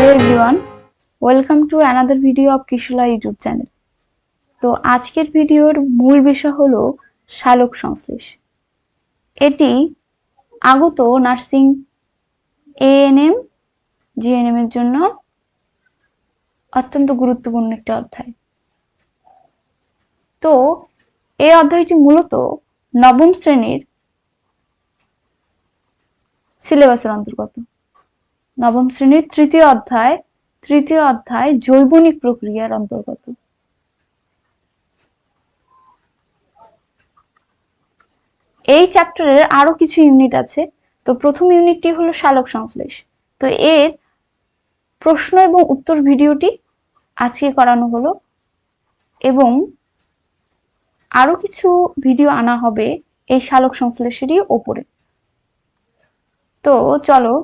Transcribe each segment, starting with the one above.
Hello everyone welcome to another video of কিশোলা YouTube channel তো আজকের ভিডিওর মূল বিষয় হলো শালক সংশ্লেষ। এটি আগত নার্সিং এএনএম জিএনএম এর জন্য অত্যন্ত গুরুত্বপূর্ণ একটি অধ্যায়। তো এই অধ্যায়টি মূলত নবম শ্রেণির সিলেবাসের অন্তর্গত। নবম শ্রেণির তৃতীয় অধ্যায় তৃতীয় অধ্যায় জৈবনিক প্রক্রিয়ার অন্তর্গত। এই চ্যাপ্টারের আরও কিছু ইউনিট আছে। তো প্রথম ইউনিটটি হলো শালক সংশ্লেষ। তো এর প্রশ্ন এবং উত্তর ভিডিওটি আজকে করানো হলো এবং আরও কিছু ভিডিও আনা হবে এই শালক সংশ্লেষেরই ওপরে। তো চলো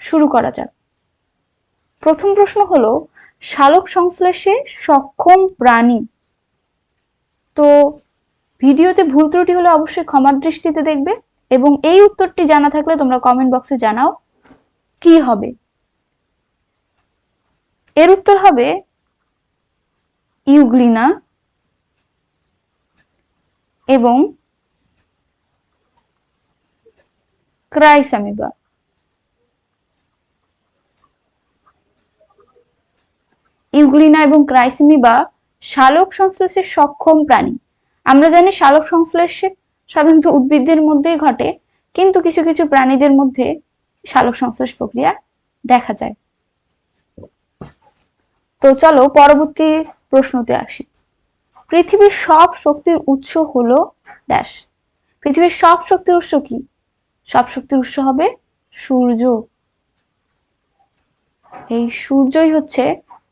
শুরু করা যাক। প্রথম প্রশ্ন হলো, শালক সংশ্লেষে সক্ষম প্রাণী। তো ভিডিওতে ভুল ত্রুটি হলে অবশ্যই ক্ষমার দৃষ্টিতে দেখবে এবং এই উত্তরটি জানা থাকলে তোমরা কমেন্ট বক্সে জানাও কি হবে। এর উত্তর হবে, ইউগ্লিনা এবং ক্রাইসামিবা ইউগ্লিনা এবং ক্রাইসিমিবা শালক সংশ্লেষের সক্ষম প্রাণী। আমরা জানি শালক সংশ্লেষে সাধারণত উদ্ভিদদের মধ্যেই ঘটে, কিন্তু কিছু কিছু প্রাণীদের মধ্যে শালক সংশ্লেষ প্রক্রিয়া দেখা যায়। তো চলো পরবর্তী প্রশ্নতে আসি। পৃথিবীর সব শক্তির উৎস হলো ড্যাশ পৃথিবীর সব শক্তির উৎস কি? সব শক্তির উৎস হবে সূর্য। এই সূর্যই হচ্ছে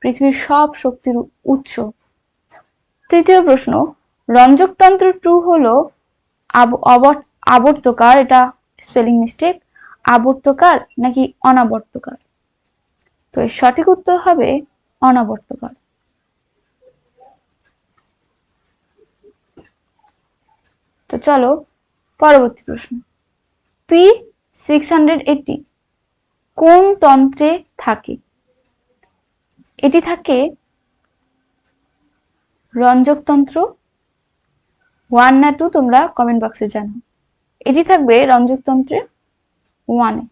পৃথিবীর সব শক্তির উৎস। তৃতীয় প্রশ্ন, রঞ্জকতন্ত্র টু হলো আবর্তকার, এটা স্পেলিং মিস্টেক আবর্তকার নাকি অনাবর্তকার? তো এর সঠিক উত্তর হবে অনাবর্তকার। তো চলো পরবর্তী প্রশ্ন পি সিক্স হান্ড্রেড এইটি কোন তন্ত্রে থাকে? এটি থাকে রঞ্জকতন্ত্র। ওয়ান না টু তোমরা কমেন্ট বক্সে জানাও এটি থাকবে রঞ্জকতন্ত্রে ওয়ানে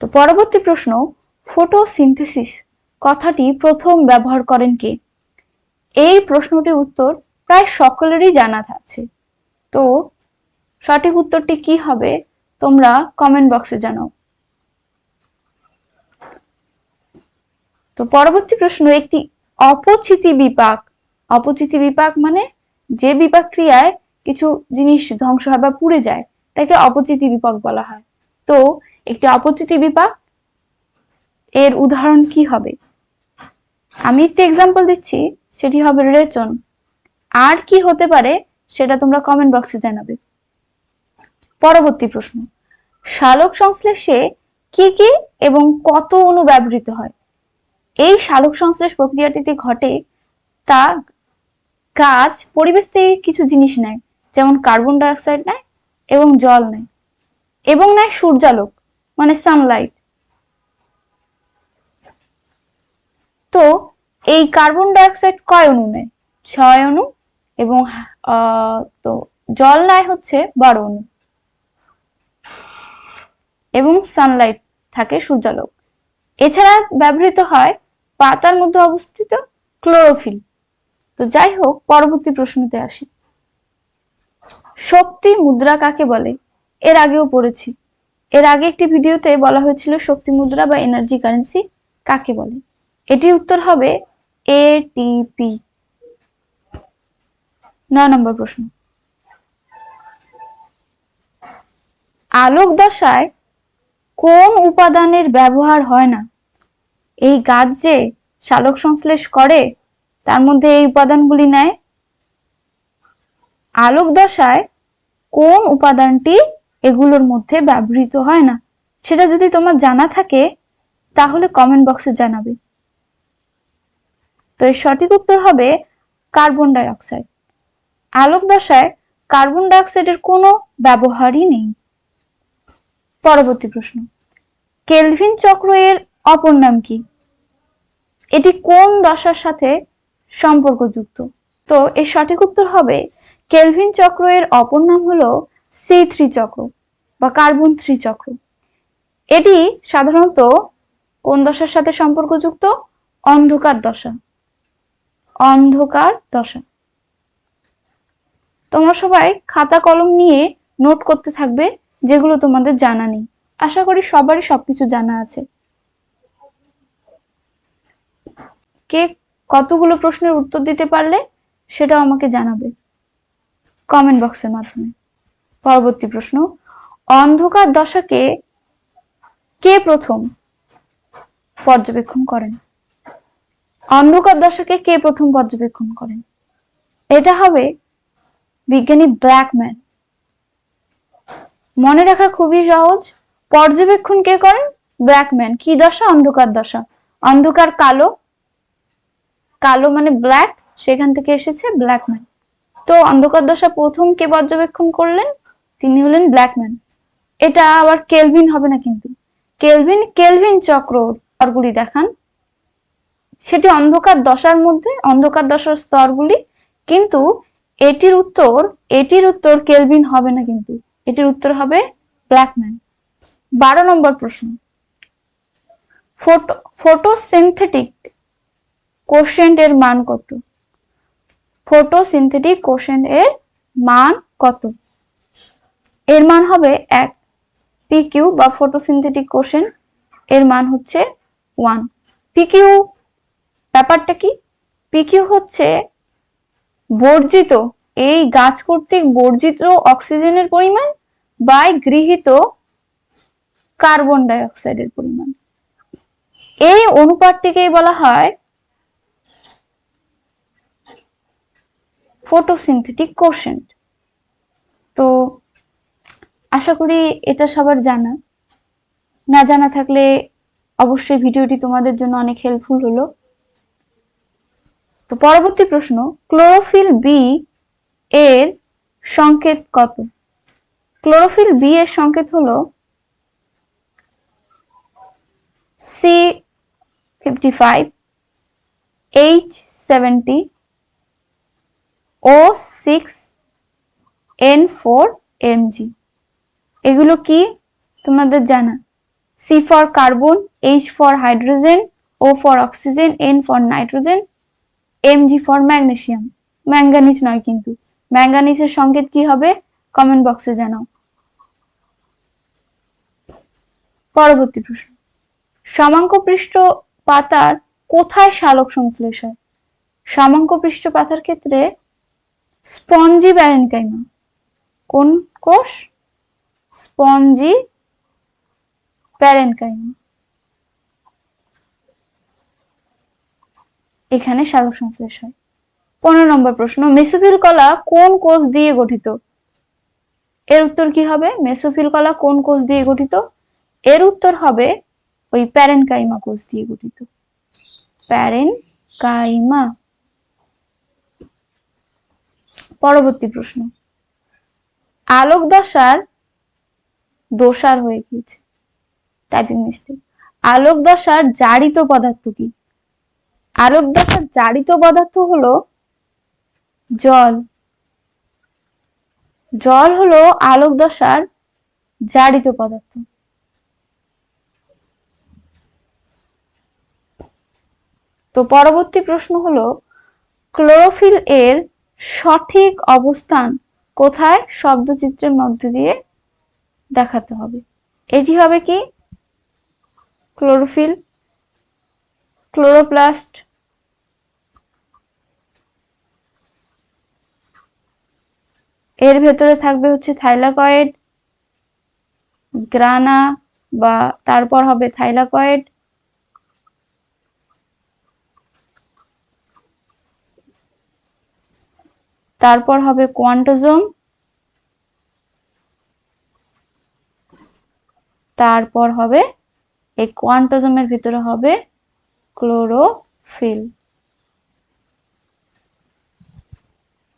তো পরবর্তী প্রশ্ন ফটোসিনথেসিস কথাটি প্রথম ব্যবহার করেন কে? এই প্রশ্নটির উত্তর প্রায় সকলেরই জানা আছে। তো সঠিক উত্তরটি কি হবে তোমরা কমেন্ট বক্সে জানাও। তো পরবর্তী প্রশ্ন, একটি অপচিতি বিপাক। অপচিতি বিপাক মানে যে বিপাক ক্রিয়ায় কিছু জিনিস ধ্বংস হয় বা পুড়ে যায়, তাকে অপচিতি বিপাক বলা হয়। তো একটি অপচিতি বিপাক, এর উদাহরণ কি হবে? আমি একটি এক্সাম্পল দিচ্ছি, সেটি হবে রেচন। আর কি হতে পারে সেটা তোমরা কমেন্ট বক্সে জানাবে। পরবর্তী প্রশ্ন, শালক সংশ্লেষে কি কি এবং কত অণু ব্যবহৃত হয়? এই শালক সংশ্লেষ প্রক্রিয়াটিতে ঘটে তা গাছ পরিবেশ থেকে কিছু জিনিস নেয়, যেমন কার্বন ডাইঅক্সাইড নেয় এবং জল নেয়, এবং নেয় সূর্যালোক মানে সানলাইট তো এই কার্বন ডাইঅক্সাইড কয় অণু নেয়? ছয় অণু এবং তো জল নেয় হচ্ছে বারো অণু। এবং সানলাইট থাকে সূর্যালোক। এছাড়া ব্যবহৃত হয় পাতার মধ্যে অবস্থিত ক্লোরোফিল। তো যাই হোক, পরবর্তী প্রশ্নতে আসি। শক্তি মুদ্রা কাকে বলে? এর আগেও পড়েছি। এর আগে একটি ভিডিওতে বলা হয়েছিল শক্তি মুদ্রা বা এনার্জি কারেন্সি কাকে বলে? এটি উত্তর হবে এটিপি নয় নম্বর প্রশ্ন। আলোক দশায় কোন উপাদানের ব্যবহার হয় না? এই গাছ যে শালক সংশ্লেষ করে, তার মধ্যে এই উপাদানগুলি নেয়। আলোক দশায় কোন উপাদানটি এগুলোর মধ্যে ব্যবহৃত হয় না? সেটা যদি তোমার জানা থাকে, তাহলে কমেন্ট বক্সে জানাবে। তো এর সঠিক উত্তর হবে কার্বন ডাইঅক্সাইড আলোক দশায় কার্বন ডাইঅক্সাইডের কোনো ব্যবহারই নেই। পরবর্তী প্রশ্ন। কেলভিন চক্র এর অপর নাম কি? এটি কোন দশার সাথে সম্পর্কযুক্ত? তো এর সঠিক উত্তর হবে কেলভিন চক্র এর অপর নাম হলো সি থ্রি চক্র বা কার্বন থ্রি চক্র। এটি সাধারণত কোন দশার সাথে সম্পর্কযুক্ত? অন্ধকার দশা। অন্ধকার দশা। তোমরা সবাই খাতা কলম নিয়ে নোট করতে থাকবে, যেগুলো তোমাদের জানা নেই। আশা করি সবারই সবকিছু জানা আছে। কে কতগুলো প্রশ্নের উত্তর দিতে পারলে সেটাও আমাকে জানাবে। কমেন্ট বক্সের মাধ্যমে। পরবর্তী প্রশ্ন, অন্ধকার দশাকে কে প্রথম পর্যবেক্ষণ করেন? অন্ধকার দশাকে কে প্রথম পর্যবেক্ষণ করেন? এটা হবে বিজ্ঞানী ব্ল্যাকম্যান মনে রাখা খুবই সহজ, পর্যবেক্ষণ কে করেন? ব্ল্যাকম্যান কি দশা? অন্ধকার দশা। অন্ধকার কালো কালো মানে ব্ল্যাক সেখান থেকে এসেছে ব্ল্যাক ম্যান তো অন্ধকার দশা প্রথম কে পর্যবেক্ষণ করলেন? তিনি হলেন ব্ল্যাক ম্যান এটা আবার কেলভিন হবে না কিন্তু। কেলভিন কেলভিন চক্র স্তরগুলি দেখান। সেটি অন্ধকার দশার মধ্যে অন্ধকার দশার স্তরগুলি, কিন্তু এটির উত্তর এটির উত্তর কেলভিন হবে না কিন্তু। এটির উত্তর হবে ব্ল্যাকম্যান বারো নম্বর প্রশ্ন। ফটো, ফটোসিনথেটিক কোশেন্ট এর মান কত? ফটোসিনথেটিক কোশেন্ট এর মান কত? এর মান হবে এক। পিকিউ বা ফটোসিনথেটিক কোশেন্ট এর মান হচ্ছে ওয়ান পিকিউ ব্যাপারটা কি? পিকিউ হচ্ছে বর্জিত, এই গাছ কর্তৃক বর্জিত অক্সিজেনের পরিমাণ বাই গৃহীত কার্বন ডাই অক্সাইডের পরিমাণ। এই অনুপাতটিকেই বলা হয় ফটোসিনথেটিক কোশেন্ট তো আশা করি এটা সবার জানা। না জানা থাকলে অবশ্যই ভিডিওটি তোমাদের জন্য অনেক হেল্পফুল হলো। তো পরবর্তী প্রশ্ন ক্লোরোফিল বি এর সংকেত কত? ক্লোরোফিল বি এর সংকেত হলো C fifty five H seventy O six N four M G এগুলো কি? তোমাদের জানা। C for carbon H for hydrogen O for oxygen N for nitrogen M G for magnesium manganese নয় কিন্তু। ম্যাঙ্গানিজের সংকেত কি হবে? কমেন্ট বক্সে জানাও। পরবর্তী প্রশ্ন। সমাঙ্ক পৃষ্ঠ পাতার কোথায় সালোক সংশ্লেষ হয়? সমাঙ্ক পৃষ্ঠ পাতার ক্ষেত্রে স্পঞ্জি ব্যারেনকাইমা কোন কোষ? স্পঞ্জি প্যারেনকাইমা এখানে সালোক সংশ্লেষ হয়। পনেরো নম্বর প্রশ্ন, মেসোফিল কলা কোন কোষ দিয়ে গঠিত? এর উত্তর কি হবে? মেসোফিল কলা কোন কোষ দিয়ে গঠিত? এর উত্তর হবে ওই প্যারেনকাইমা কোষ দিয়ে গঠিত। প্যারেনকাইমা। পরবর্তী প্রশ্ন। আলোক দশার দোষার হয়ে গিয়েছে টাইপিং মিস্টেক আলোক দশার জারিত পদার্থ কি? আলোক দশার জারিত পদার্থ হলো জল। জল হলো আলোক দশার জারিত পদার্থ। তো পরবর্তী প্রশ্ন হলো, ক্লোরোফিল এর সঠিক অবস্থান কোথায় শব্দচিত্রের মধ্য দিয়ে দেখাতে হবে। এটি হবে কি? ক্লোরোফিল, ক্লোরোপ্লাস্ট, এর ভেতরে থাকবে হচ্ছে থাইলাকয়েড, গ্রানা বা তারপর হবে থাইলাকয়েড তারপর হবে কোয়ান্টোজোম তারপর হবে, এই কোয়ান্টোজোমের ভিতরে হবে ক্লোরোফিল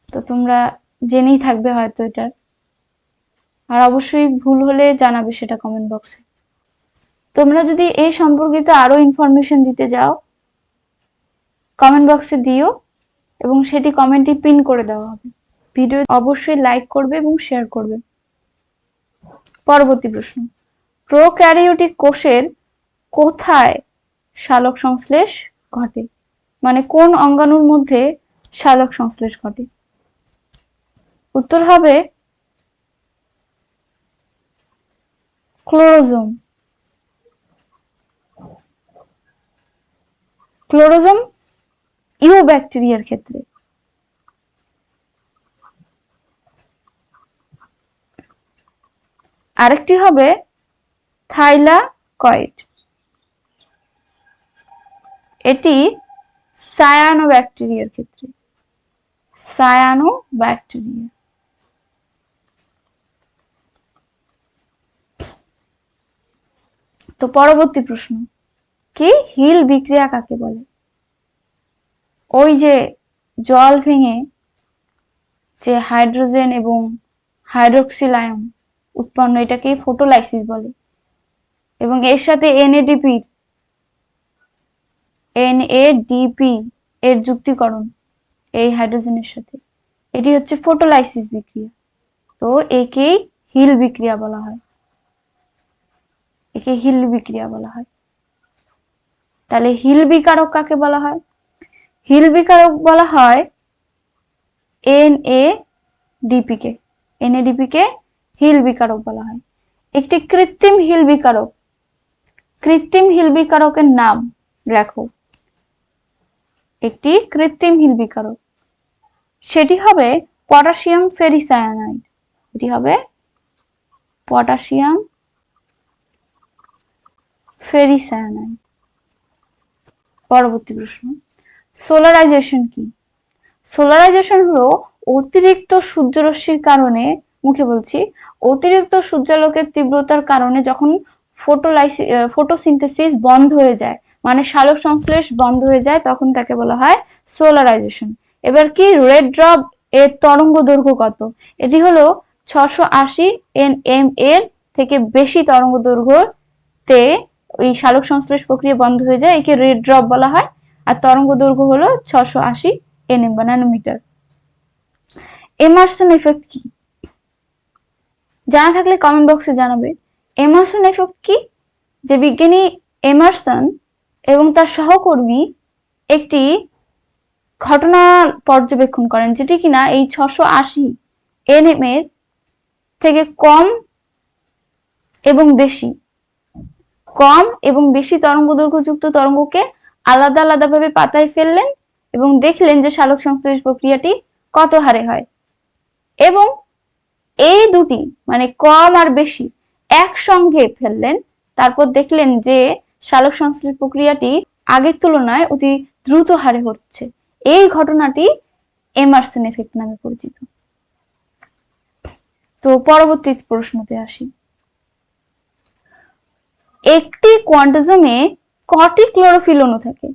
তো তোমরা জেনেই থাকবে হয়তো এটার। আর অবশ্যই ভুল হলে জানাবে সেটা কমেন্ট বক্সে তোমরা যদি এই সম্পর্কিত আরও ইনফরমেশন দিতে যাও কমেন্ট বক্সে দিও। এবং সেটি কমেন্টে পিন করে দেওয়া হবে। ভিডিও অবশ্যই লাইক করবে এবং শেয়ার করবে। পরবর্তী প্রশ্ন। প্রোক্যারিওটিক কোষের কোথায় শালক সংশ্লেষ ঘটে? মানে কোন অঙ্গাণুর মধ্যে শালক সংশ্লেষ ঘটে? উত্তর হবে ক্লোরোজোম। ক্লোরোজোম ইউ ব্যাকটেরিয়ার ক্ষেত্রে। আরেকটি হবে থাইলাকয়েড। এটি সায়ানো ব্যাকটেরিয়ার ক্ষেত্রে। সায়ানো ব্যাকটেরিয়া তো পরবর্তী প্রশ্ন, কি হিল বিক্রিয়া কাকে বলে? ওই যে জল ভেঙে যে হাইড্রোজেন এবং হাইড্রোক্সিলায়ন উৎপন্ন, এটাকে ফটোলাইসিস বলে। এবং এর সাথে এনএডিপি এনএডিপি এর যুক্তিকরণ এই হাইড্রোজেনের সাথে। এটি হচ্ছে ফটোলাইসিস বিক্রিয়া। তো একেই হিল বিক্রিয়া বলা হয়। একে হিল বিক্রিয়া বলা হয়। তাহলে হিল বিকারক কাকে বলা হয়? হিল বিকারক বলা হয় এন এ ডিপি কে এন এ ডিপি কে হিল বিকারক বলা হয়। একটি কৃত্রিম হিল বিকারক। কৃত্রিম হিল বিকারকের নাম লেখো। একটি কৃত্রিম হিল বিকারক। সেটি হবে পটাশিয়াম ফেরিসায়ানাইড। এটি হবে পটাশিয়াম ফেরিসায়ানাইড। পরবর্তী প্রশ্ন। সোলারাইজেশন কি? সোলারাইজেশন হলো অতিরিক্ত সূর্যরশ্মির কারণে, মুখে বলছি, অতিরিক্ত সূর্যালোকের তীব্রতার কারণে যখন ফটোলাইসি ফটোসিনথেসিস বন্ধ হয়ে যায় মানে সালোক সংশ্লেষ বন্ধ হয়ে যায়, তখন তাকে বলা হয় সোলারাইজেশন এবার কি? রেড ড্রপ এর তরঙ্গ দৈর্ঘ্য কত? এটি হলো ছশো আশি এন এম এর থেকে বেশি তরঙ্গ দৈর্ঘ্যতে ওই সালোক সংশ্লেষ প্রক্রিয়া বন্ধ হয়ে যায়, একে রেড ড্রপ বলা হয়। আর তরঙ্গ দৈর্ঘ্য হলো ছশো আশি এনএম বা ন্যানোমিটার। এমার্সন এফেক্ট কি? জানা থাকলে কমেন্ট বক্সে জানাবে। এমার্সন এফেক্ট কি? যে বিজ্ঞানী এমার্সন এবং তার সহকর্মী একটি ঘটনা পর্যবেক্ষণ করেন, যেটি কিনা এই ছশো আশি এনএম এর থেকে কম এবং বেশি। কম এবং বেশি তরঙ্গ দৈর্ঘ্যযুক্ত তরঙ্গকে আলাদা আলাদাভাবে পাতায় ফেললেন এবং দেখলেন যে সালোক সংশ্লেষ প্রক্রিয়াটি কত হারে হয়। এবং এই দুটি মানে কম আর বেশি, একসঙ্গে ফেললেন। তারপর দেখলেন যে সালোক সংশ্লেষ প্রক্রিয়াটি আগের তুলনায় অতি দ্রুত হারে হচ্ছে। এই ঘটনাটি এমারসন এফেক্ট নামে পরিচিত। তো পরবর্তী প্রশ্নতে আসি। একটি কোয়ান্টিজমে কটি ক্লোরোফিল অণু থাকে?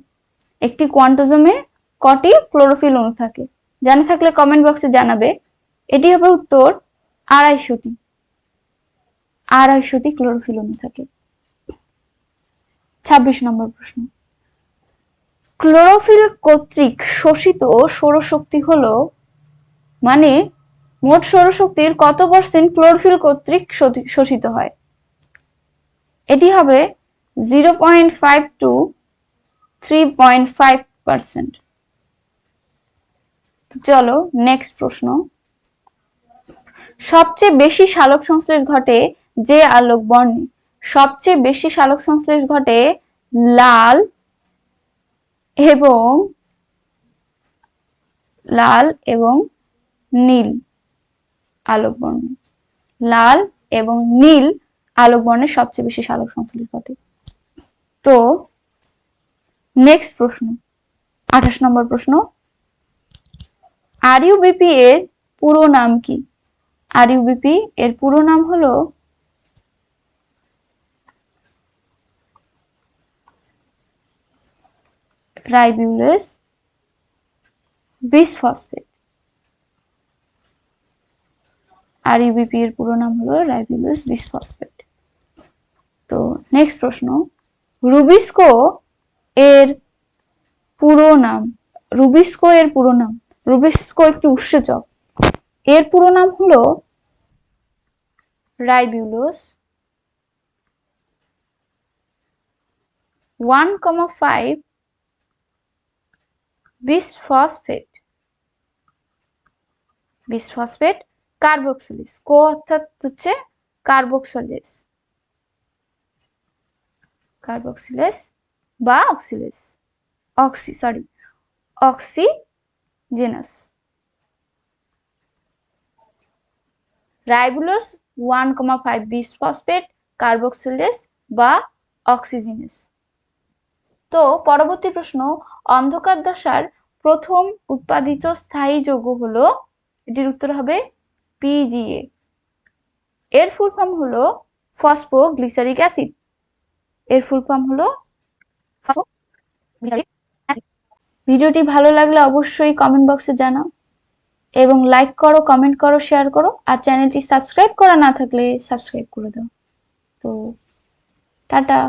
একটি কোয়ান্টিজমে কটি ক্লোরোফিল অণু থাকে? জানা থাকলে কমেন্ট বক্সে জানাবে। এটি হবে উত্তর আড়াইশোটি। আড়াইশোটি ক্লোরোফিল অণু থাকে। ছাব্বিশ নম্বর প্রশ্ন। ক্লোরোফিল কর্তৃক শোষিত সৌরশক্তি হলো মানে মোট সৌরশক্তির কত পার্সেন্ট ক্লোরোফিল কর্তৃক শোষিত হয়? এটি হবে zero point five to three point five percent চলো নেক্সট প্রশ্ন. সবচেয়ে বেশি সালোক সংশ্লেষ ঘটে যে আলোক বর্ণে। সবচেয়ে বেশি সালোক সংশ্লেষ ঘটে লাল এবং লাল এবং নীল আলোক বর্ণ। লাল এবং নীল আলোক বর্ণের সবচেয়ে বেশি সালোক সংশ্লেষ ঘটে। তো নেক্সট প্রশ্ন, আঠাশ নম্বর প্রশ্ন। আর ইউবিপি এর পুরো নাম কি? আর ইউবিপি এর পুরো নাম হলো? রাইবিউলেস বিসফসফেট আর ইউবিপি এর পুরো নাম হলো রাইবিউলোস বিসফসফেট তো নেক্সট প্রশ্ন। রুবিস্কো এর পুরো নাম, রুবিস্কো এর পুরো নাম, রুবিস্কো একটি উৎসেচক। এর পুরো নাম হলো ribulose. One comma five bisphosphate. Bisphosphate carboxylase. কো অর্থাৎ হচ্ছে কার্বক্সিলিস। কার্বক্সিলেস বা oxylase. Oxy sorry oxygenase ribulose one comma five bisphosphate carboxylase বা অক্সিজেনাস। তো পরবর্তী প্রশ্ন, অন্ধকার দশার প্রথম উৎপাদিত স্থায়ী যৌগ হলো, এটির উত্তর হবে পিজিএ এর ফুল ফর্ম হলো ফসফোগ্লিসারিক অ্যাসিড। এর ফুল ফর্ম হলো ভিডিওটি ভালো লাগলে অবশ্যই কমেন্ট বক্সে জানাও এবং লাইক করো কমেন্ট করো শেয়ার করো আর চ্যানেলটি সাবস্ক্রাইব করা না থাকলে সাবস্ক্রাইব করে দাও। তো টাটা।